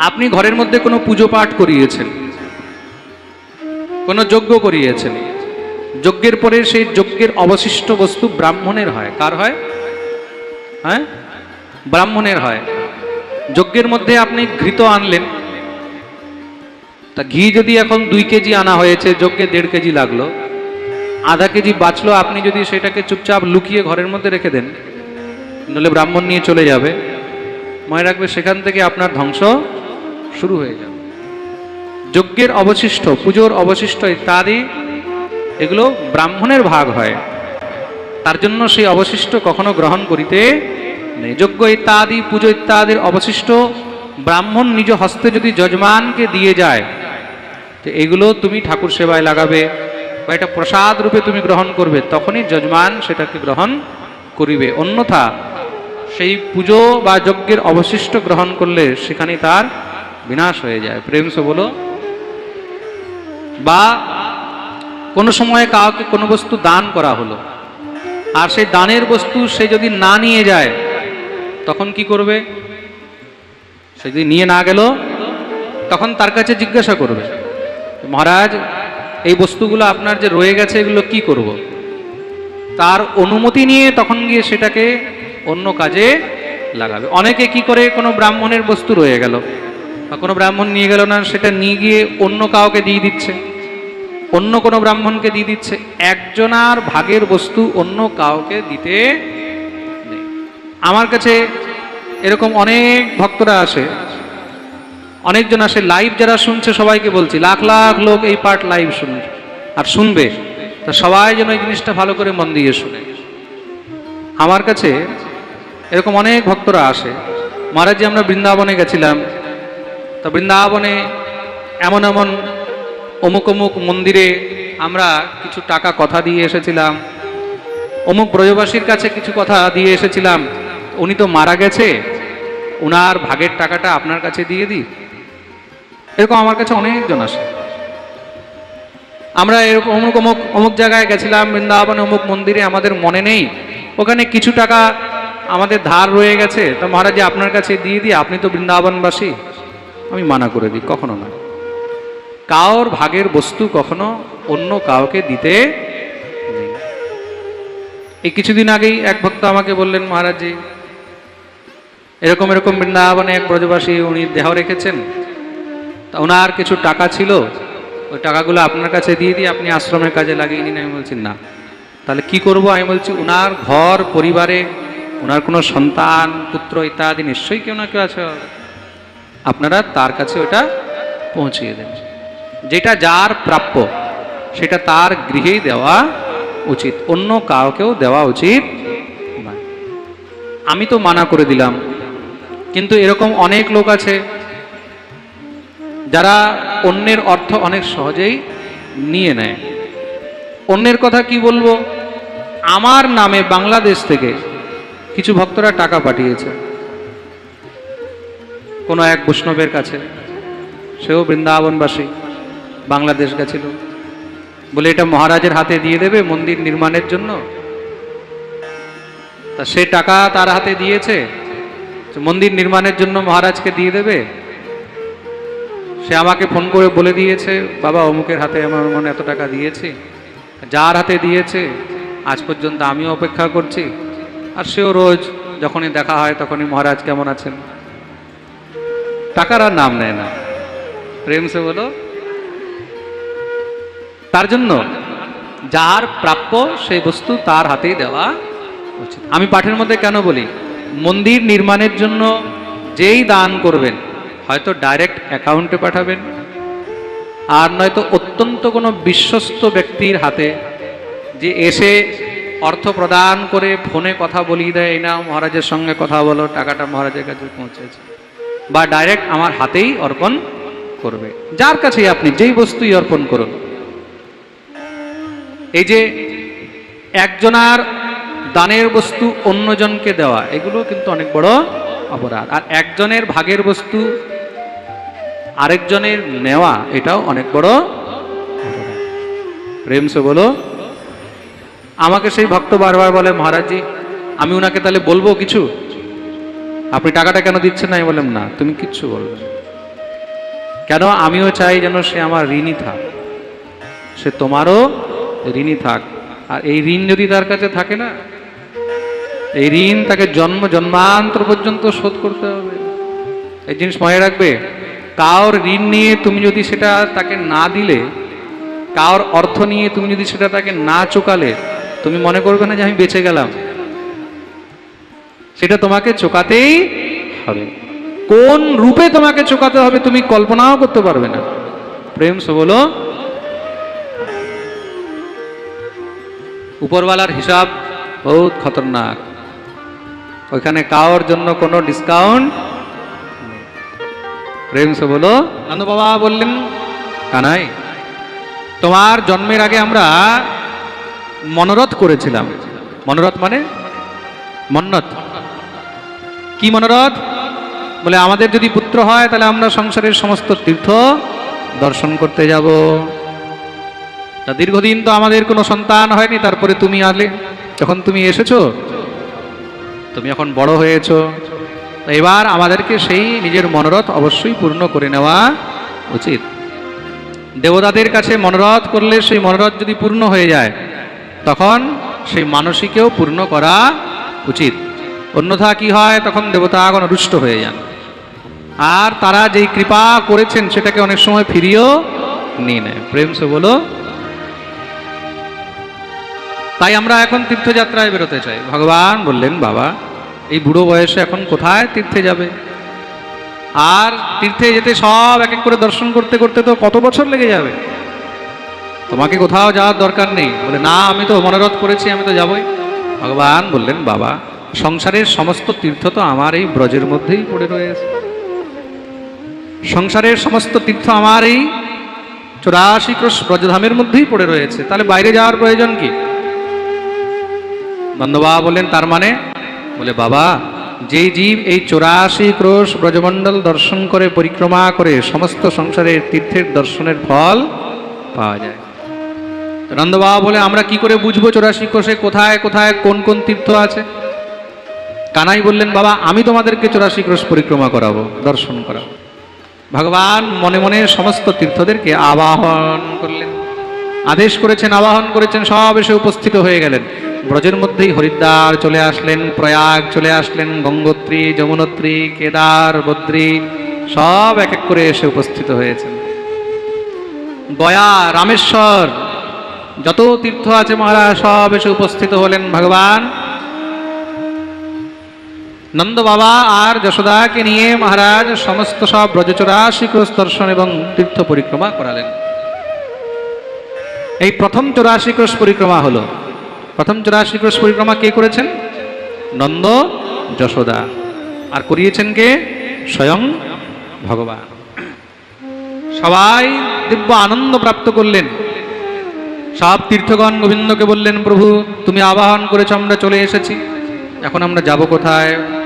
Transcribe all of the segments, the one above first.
আপনি ঘরের মধ্যে কোনো পুজো পাঠ করিয়েছেন? কোনো যজ্ঞ করিয়েছেন? যজ্ঞের পরে সেই যজ্ঞের অবশিষ্ট বস্তু ব্রাহ্মণের হয়। কার হয়? হ্যাঁ? ব্রাহ্মণের হয়। যজ্ঞের মধ্যে আপনি ঘৃত আনলেন। তা ঘি যদি এখন দুই কেজি আনা হয়েছে, যজ্ঞে দেড় কেজি লাগল। আধা কেজি বাঁচলো, আপনি যদি সেটাকে চুপচাপ লুকিয়ে ঘরের মধ্যে রেখে দেন নলে ব্রাহ্মণ নিয়ে চলে যাবে। মনে রাখবে সেখান থেকে আপনার ধ্বংস শুরু হয়ে যাবে। যজ্ঞের অবশিষ্ট, পুজোর অবশিষ্ট ইত্যাদি এগুলো ব্রাহ্মণের ভাগ হয়। তার জন্য সেই অবশিষ্ট কখনো গ্রহণ করিতে নেই। যজ্ঞ ইত্যাদি পুজো ইত্যাদির অবশিষ্ট, ব্রাহ্মণ নিজ হস্তে যদি যজমানকে দিয়ে যায়, তো এগুলো তুমি ঠাকুর সেবায় লাগাবে বা এটা প্রসাদ রূপে তুমি গ্রহণ করবে, তখনই যজমান সেটাকে গ্রহণ করিবে। অন্যথা সেই পুজো বা যজ্ঞের অবশিষ্ট গ্রহণ করলে সেখানে তার বিনাশ হয়ে যায়। প্রেম সে বলো, বা কোনো সময়ে কাউকে কোনো বস্তু দান করা হলো, আর সেই দানের বস্তু সে যদি না নিয়ে যায়, তখন কি করবে? সে যদি নিয়ে না গেল, তখন তার কাছে জিজ্ঞাসা করবে, মহারাজ, এই বস্তুগুলো আপনার যে রয়ে গেছে, এগুলো কি করব। তার অনুমতি নিয়ে তখন গিয়ে সেটাকে অন্য কাজে লাগাবে। অনেকে কি করে, কোনো ব্রাহ্মণের বস্তু রয়ে গেল। বা কোনো ব্রাহ্মণ নিয়ে গেল না, সেটা নিয়ে গিয়ে অন্য কাউকে দিয়ে দিচ্ছে। অন্য কোনো ব্রাহ্মণকে দিয়ে দিচ্ছে। একজনার ভাগের বস্তু অন্য কাউকে দিতে আমার কাছে এরকম অনেক ভক্তরা আসে। অনেকজন আসে লাইভ যারা শুনছে, সবাইকে বলছি, লাখ লাখ লোক এই পার্ট লাইভ শুনবে। আর শুনবে। তা সবাই যেন এই জিনিসটা ভালো করে মন দিয়ে শুনে। আমার কাছে এরকম অনেক ভক্তরা আসে। মহারাজজি আমরা বৃন্দাবনে গেছিলাম। তা বৃন্দাবনে এমন এমন অমুক অমুক মন্দিরে আমরা কিছু টাকা কথা দিয়ে এসেছিলাম। অমুক ব্রজবাসীর কাছে কিছু কথা দিয়ে এসেছিলাম। উনি তো মারা গেছে। ওনার ভাগের টাকাটা আপনার কাছে দিয়ে দিই। এরকম আমার কাছে অনেকজন আসে। আমরা এরকম অমুক অমুক অমুক জায়গায় গেছিলাম, বৃন্দাবনে অমুক মন্দিরে, আমাদের মনে নেই। ওখানে কিছু টাকা আমাদের ধার রয়ে গেছে। তো মহারাজ, আপনার কাছে দিয়ে দিই। আপনি তো বৃন্দাবনবাসী। আমি মানা করে দিই, কখনো না। কাওর ভাগের বস্তু কখনো অন্য কাউকে দিতে নেই। এই কিছুদিন আগেই এক ভক্ত আমাকে বললেন মহারাজজি এরকম এরকম বৃন্দাবনে এক ব্রজবাসী উনি দেহ রেখেছেন। তা ওনার কিছু টাকা ছিল, ওই টাকাগুলো আপনার কাছে দিয়ে দিয়ে আপনি আশ্রমের কাজে লাগিয়ে নিন, আমি বলছি, না। তাহলে কি করব? আমি বলছি ওনার ঘর, পরিবারে ওনার কোনো সন্তান, পুত্র ইত্যাদি নিশ্চয়ই কেউ না কেউ আছে। আপনারা তার কাছে ওটা পৌঁছিয়ে দেন। যেটা যার প্রাপ্য, সেটা তার গৃহেই দেওয়া উচিত, অন্য কাউকেও দেওয়া উচিত আমি তো মানা করে দিলাম, কিন্তু এরকম অনেক লোক আছে যারা অন্যের অর্থ অনেক সহজেই নিয়ে নেয়। অন্যের কথা কি বলব? আমার নামে বাংলাদেশ থেকে কিছু ভক্তরা টাকা পাঠিয়েছে। কোনো এক বৈষ্ণবের কাছে, সেও বৃন্দাবনবাসী, বাংলাদেশ গেছিল। বলে এটা মহারাজের হাতে দিয়ে দেবে মন্দির নির্মাণের জন্য? তা সে টাকা তার হাতে দিয়েছে মন্দির নির্মাণের জন্য মহারাজকে দিয়ে দেবে? সে আমাকে ফোন করে বলে দিয়েছে, বাবা, অমুকের হাতে আমার মনে এত টাকা দিয়েছি, যার হাতে দিয়েছে, আজ পর্যন্ত আমিও অপেক্ষা করছি। আর সেও রোজ যখনই দেখা হয় তখনই মহারাজ কেমন আছেন? টাকার আর নাম নেয় না। প্রেম সে বলো। তার জন্য যার প্রাপ্য সেই বস্তু তার হাতেই দেওয়া উচিত। আমি পাঠের মধ্যে কেন বলি? মন্দির নির্মাণের জন্য যেই দান করবেন, হয়তো ডাইরেক্ট অ্যাকাউন্টে পাঠাবেন, আর নয়তো অত্যন্ত কোনো বিশ্বস্ত ব্যক্তির হাতে যে এসে অর্থ প্রদান করে ফোনে কথা বলিয়ে দেয়, এই না মহারাজের সঙ্গে কথা বলো, টাকাটা মহারাজের কাছে পৌঁছেছে। বা ডাইরেক্ট আমার হাতেই অর্পণ করবে। যার কাছেই আপনি যেই বস্তুই অর্পণ করুন। এই যে একজনার দানের বস্তু অন্যজনকে দেওয়া এগুলো কিন্তু অনেক বড় অপরাধ। আর একজনের ভাগের বস্তু আরেকজনের নেওয়া, এটাও অনেক বড় অপরাধ। প্রেম সে বলো, আমাকে সেই ভক্ত বারবার বলে মহারাজজি আমি ওনাকে তাহলে বলব কিছু? আপনি টাকাটা কেন দিচ্ছেন না? আমি বললাম, না, তুমি কিচ্ছু বলবে কেন? আমিও চাই যেন সে আমার ঋণী থাক। সে তোমারও ঋণী থাক। আর এই ঋণ যদি তার কাছে থাকে না, এই ঋণ তাকে জন্ম, জন্মান্তর পর্যন্ত শোধ করতে হবে। এই জিনিস মনে রাখবে কার ঋণ নিয়ে তুমি যদি সেটা তাকে না দিলে কার অর্থ নিয়ে তুমি যদি সেটা তাকে না চোকালে, তুমি মনে করবে না যে আমি বেঁচে গেলাম। সেটা তোমাকে চোকাতেই হবে। কোন রূপে তোমাকে চোকাতে হবে তুমি কল্পনাও করতে পারবে না। প্রেম সে বলো উপরওয়ালার হিসাব বহুত খতরনাক। ওইখানে কাওয়ার জন্য কোনো ডিসকাউন্ট প্রেম সে বলো নন্দ বাবা বললেন কানাই তোমার জন্মের আগে আমরা মনোরথ করেছিলাম। মনোরথ মানে মন্নত। কি মনোরথ? বলে, আমাদের যদি পুত্র হয়, তাহলে আমরা সংসারের সমস্ত তীর্থ দর্শন করতে যাব। তা দীর্ঘদিন তো আমাদের কোনো সন্তান হয়নি, তারপরে তুমি আলে, যখন তুমি এসেছ, তুমি এখন বড় হয়েছো এবার আমাদেরকে সেই নিজের মনোরথ অবশ্যই পূর্ণ করে নেওয়া উচিত। দেবতাদের কাছে মনোরথ করলে সেই মনোরথ যদি পূর্ণ হয়ে যায়, তখন সেই মানসিকেও পূর্ণ করা উচিত। অন্যথা কি হয়, তখন দেবতা দেবতাগণ রুষ্ট হয়ে যান। আর তারা যেই কৃপা করেছেন, সেটাকে অনেক সময় ফিরিয়েও নিয়ে নেয়। প্রেম সে বলো, তাই আমরা এখন তীর্থযাত্রায় বেরোতে চাই। ভগবান বললেন, বাবা, এই বুড়ো বয়সে এখন কোথায় তীর্থে যাবে? আর তীর্থে যেতে সব এক এক করে দর্শন করতে করতে তো কত বছর লেগে যাবে? তোমাকে কোথাও যাওয়ার দরকার নেই। বলে, না, আমি তো মনোরথ করেছি, আমি তো যাবই। ভগবান বললেন, বাবা সংসারের সমস্ত তীর্থ তো আমার এই ব্রজের মধ্যেই পড়ে রয়েছে। সংসারের সমস্ত তীর্থ আমার এই চৌরাশি ক্রোশ ব্রজধামের মধ্যেই পড়ে রয়েছে। তাহলে বাইরে যাওয়ার প্রয়োজন কি? নন্দবাবা বললেন, তার মানে? বলে, বাবা যে জীব এই চৌরাশি ক্রোশ ব্রজমণ্ডল দর্শন করে, পরিক্রমা করে, সমস্ত সংসারের তীর্থের দর্শনের ফল পাওয়া যায়। নন্দবাবা বলে, আমরা কি করে বুঝব চৌরাশি ক্রোশে কোথায় কোথায়, কোন কোন তীর্থ আছে? কানাই বললেন, বাবা, আমি তোমাদেরকে চৌরাশি ক্রোশ পরিক্রমা করাবো, দর্শন করাবো। ভগবান মনে মনে সমস্ত তীর্থদেরকে আবাহন করলেন। আদেশ করেছেন, আবাহন করেছেন, সব এসে উপস্থিত হয়ে গেলেন। ব্রজের মধ্যেই হরিদ্বার চলে আসলেন, প্রয়াগ চলে আসলেন, গঙ্গোত্রী, যমুনোত্রী, কেদার, বদ্রী, সব এক এক করে এসে উপস্থিত হয়েছেন। গয়া রামেশ্বর, যত তীর্থ আছে মহারাজ, সব এসে উপস্থিত হলেন। ভগবান নন্দ বাবা আর যশোদাকে নিয়ে মহারাজ সমস্ত সব ব্রজচরাশি ক্রোশ দর্শন এবং তীর্থ পরিক্রমা করালেন। এই প্রথম চৌরাশি ক্রোশ পরিক্রমা হলো। প্রথম চৌরাশি ক্রোশ পরিক্রমা কে করেছেন? নন্দ যশোদা। আর করিয়েছেন কে? স্বয়ং ভগবান। সবাই দিব্য আনন্দ প্রাপ্ত করলেন। সব তীর্থগণ গোবিন্দকে বললেন, প্রভু, তুমি আবাহন করেছ, আমরা চলে এসেছি। এখন আমরা যাব কোথায়?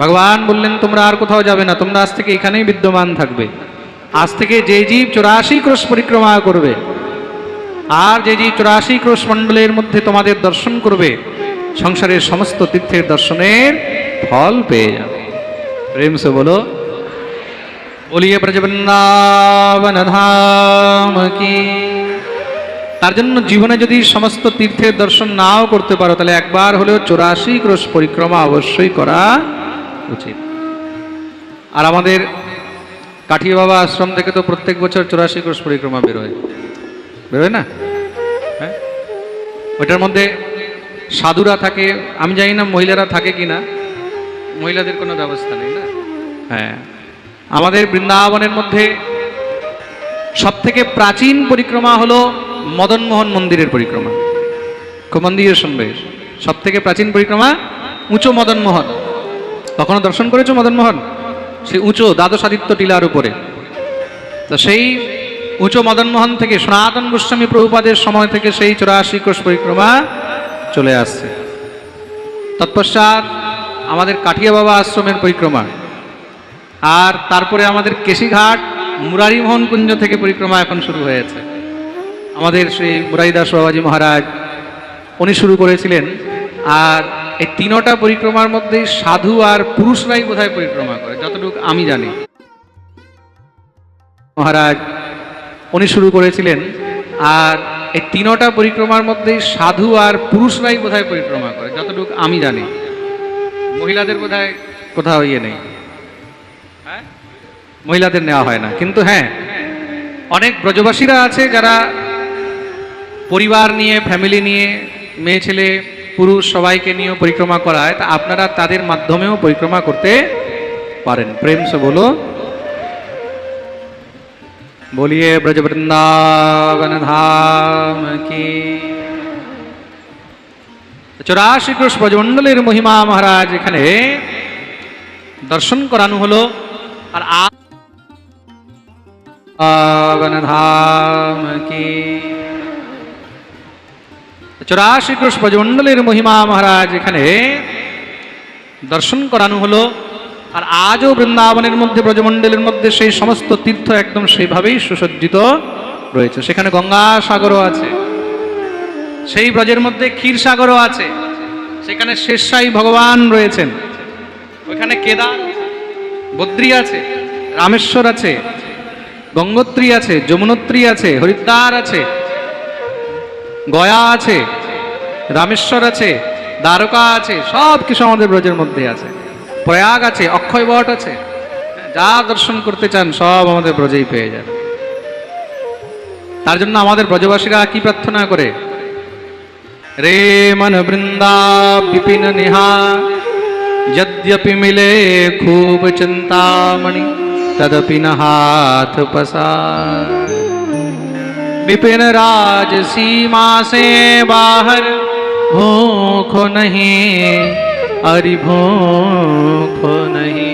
ভগবান বললেন, তোমরা আর কোথাও যাবে না, তোমরা আজ থেকে এখানেই বিদ্যমান থাকবে। আজ থেকে যে জীব চৌরাশি ক্রোশ পরিক্রমা করবে, আর যে জীব চৌরাশি ক্রোশ মণ্ডলের মধ্যে তোমাদের দর্শন করবে, সংসারের সমস্ত তীর্থের দর্শনের ফল পেয়ে যাবে। প্রেম সে বলো, বলিয়ে ব্রজবৃন্দাবন ধাম কি? তার জন্য জীবনে যদি সমস্ত তীর্থের দর্শন নাও করতে পারো, তাহলে একবার হলেও চৌরাশি ক্রোশ পরিক্রমা অবশ্যই করা উচিত। আর আমাদের কাঠিয়া বাবা আশ্রম থেকে তো প্রত্যেক বছর চৌরাশি ক্রোশ পরিক্রমা বেরোয়। বেরোয় না? হ্যাঁ? ওইটার মধ্যে সাধুরা থাকে, আমি জানি না মহিলারা থাকে কি না, মহিলাদের কোনো ব্যবস্থা নেই না? হ্যাঁ। আমাদের বৃন্দাবনের মধ্যে সব থেকে প্রাচীন পরিক্রমা হলো মদনমোহন মন্দিরের পরিক্রমা। খুব মন দিয়ে শুনবে। সব থেকে প্রাচীন পরিক্রমা উঁচু মদনমোহন। কখনো দর্শন করেছ মদনমোহন সেই উঁচু দ্বাদশাদিত্য টিলার উপরে। তো সেই উঁচু মদনমোহন থেকে সনাতন গোস্বামী প্রভুপাদের সময় থেকে সেই চৌরাশি কোষ পরিক্রমা চলে আসছে। তৎপশ্চাৎ আমাদের কাঠিয়া বাবা আশ্রমের পরিক্রমা, আর তারপরে আমাদের কেশিঘাট মুরারিমোহন কুঞ্জ থেকে পরিক্রমা এখন শুরু হয়েছে। আমাদের শ্রী মুরারিদাস বাবাজি মহারাজ, উনি শুরু করেছিলেন, আর এই তিনোটা পরিক্রমার মধ্যে সাধু আর পুরুষরাই বোধহয় পরিক্রমা করে, যতটুকু আমি জানি। মহারাজ, উনি শুরু করেছিলেন, আর এই তিনোটা পরিক্রমার মধ্যে সাধু আর পুরুষরাই বোধহয় পরিক্রমা করে, যতটুকু আমি জানি। মহিলাদের বোধহয় কোথাও ইয়ে নেই। হ্যাঁ? মহিলাদের নেওয়া হয় না, কিন্তু হ্যাঁ অনেক ব্রজবাসীরা আছে যারা পরিবার নিয়ে, ফ্যামিলি নিয়ে, মেয়ে ছেলে পুরুষ সবাইকে নিয়েও পরিক্রমা করায়, তা আপনারা তাদের মাধ্যমেও পরিক্রমা করতে পারেন। প্রেম সে বলো। বলিয়ে ব্রজবৃন্দাবন ধাম কি। চৌরাশি ক্রোশ মহিমা মহারাজ এখানে দর্শন করানো হলো। আর আ ধাম কি। চৌরাশি ব্রজমণ্ডলের মহিমা মহারাজ এখানে দর্শন করানো হলো। আর আজও বৃন্দাবনের মধ্যে, ব্রজমণ্ডলের মধ্যে সেই সমস্ত তীর্থ একদম সেইভাবেই সুসজ্জিত রয়েছে। সেখানে গঙ্গা সাগরও আছে, সেই ব্রজের মধ্যে ক্ষীর সাগরও আছে, সেখানে শেষাই ভগবান রয়েছেন। ওইখানে কেদার, বদ্রী আছে, রামেশ্বর আছে, গঙ্গোত্রী আছে, যমুনোত্রী আছে, হরিদ্বার আছে গয়া আছে, রামেশ্বর আছে, দ্বারকা আছে, সব কিছু আমাদের ব্রজের মধ্যে আছে। প্রয়াগ আছে, অক্ষয় বট আছে। যা দর্শন করতে চান, সব আমাদের ব্রজেই পেয়ে যান তার জন্য আমাদের ব্রজবাসীরা কি প্রার্থনা করে? রে মন বৃন্দা, বিপিন নিহা, যদ্যপি মিলে খুব চিন্তামণি, তদপি নহাত পসা विपिन राज सीमा से बाहर भूखो नहीं अरे भूखो नहीं।